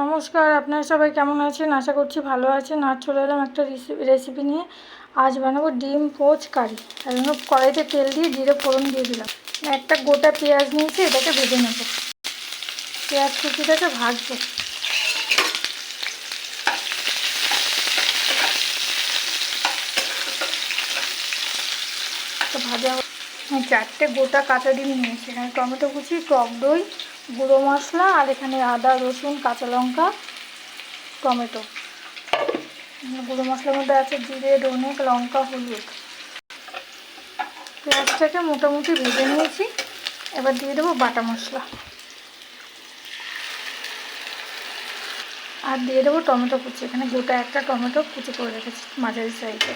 নমস্কার, আপনারা সবাই কেমন আছেন? আশা করছি ভালো আছেন। আর চলে এলাম একটা রেসিপি নিয়ে। আজ বানাবো ডিম পোচ কারি। তার জন্য কড়াইতে তেল দিয়ে জিরে ফোড়ন দিয়ে দিলাম। একটা গোটা পেঁয়াজ নিয়েছি, এটাকে ভেজে নেব। পেঁয়াজ কুচিটাকে ভাজবো। ভাজা চারটে গোটা কাঁচা ডিম নিয়েছি। এখানে টমেটো কুচি, টক দই, গুঁড়ো মশলা আর এখানে আদা, রসুন, কাঁচা লঙ্কা, টমেটো। গুঁড়ো মশলার মধ্যে আছে জিরে ধনে লঙ্কা, হলুদ। পেঁয়াজটাকে মোটামুটি ভেজে নিয়েছি। এবার দিয়ে দেবো বাটা মশলা। আর দিয়ে দেবো টমেটো কুচি। এখানে গোটা একটা টমেটো কুচি করে রেখেছি মাঝারি সাইজে।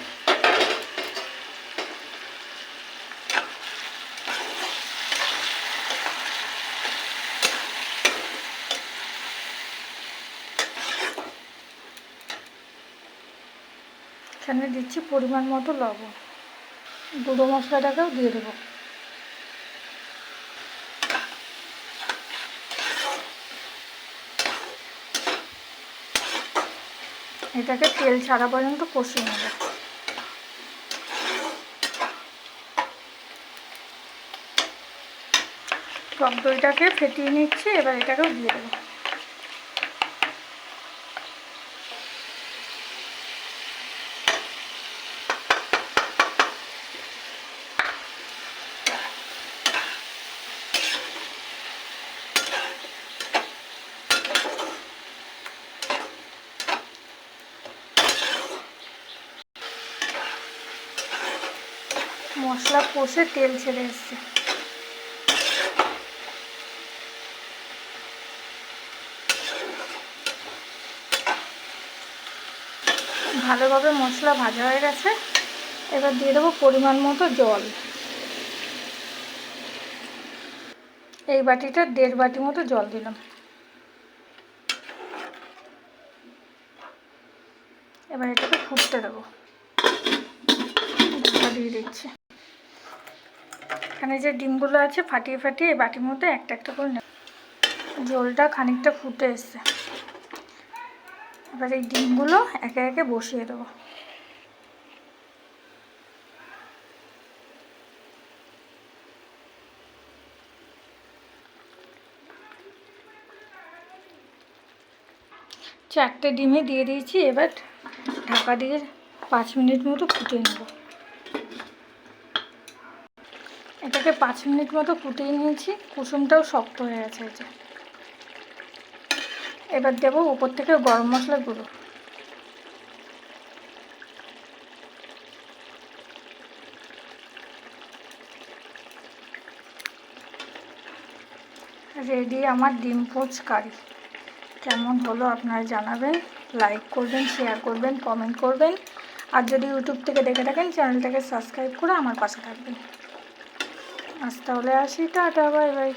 এখানে দিচ্ছি পরিমাণ মতো লবণ। গুঁড়ো মশলাটাকেও দিয়ে দেবো। এটাকে তেল ছাড়া পর্যন্ত কষিয়ে নেব। টক দইটাকে ফেটিয়ে নিচ্ছি, এবার এটাকেও দিয়ে দেবো। মশলা কষে তেল ছেড়ে এসছে। ভালোভাবে মশলা ভাজা হয়ে গেছে। এবার দিয়ে দেবো পরিমাণ মতো জল। এই বাটিটা দেড় বাটি মতো জল দিলাম। এবার এটাকে ফুটতে দেবো। দিয়ে দিচ্ছি। এখানে যে ডিমগুলো আছে, ফাটিয়ে ফাটিয়ে এই বাটির মধ্যে একটা একটা করে নেব। জলটা খানিকটা ফুটে এসছে। এবার এই ডিমগুলো একে একে বসিয়ে দেবো। চারটে ডিমে দিয়ে দিয়েছি, এবার ঢাকা দিয়ে পাঁচ মিনিট মতো ফুটিয়ে নেব। এটাকে পাঁচ মিনিট মতো ফুটিয়ে নিয়েছি। কুসুমটাও শক্ত হয়ে গেছে এই যে। এবার দেবো উপর থেকে গরম মশলা গুঁড়ো। রেডি আমার ডিম পোচ কারি। কেমন হলো আপনারা জানাবেন। লাইক করবেন, শেয়ার করবেন, কমেন্ট করবেন। আর যদি ইউটিউব থেকে দেখে থাকেন, চ্যানেলটাকে সাবস্ক্রাইব করে আমার পাশে থাকবেন। আজ তাহলে আসি টাটা বাই বাই।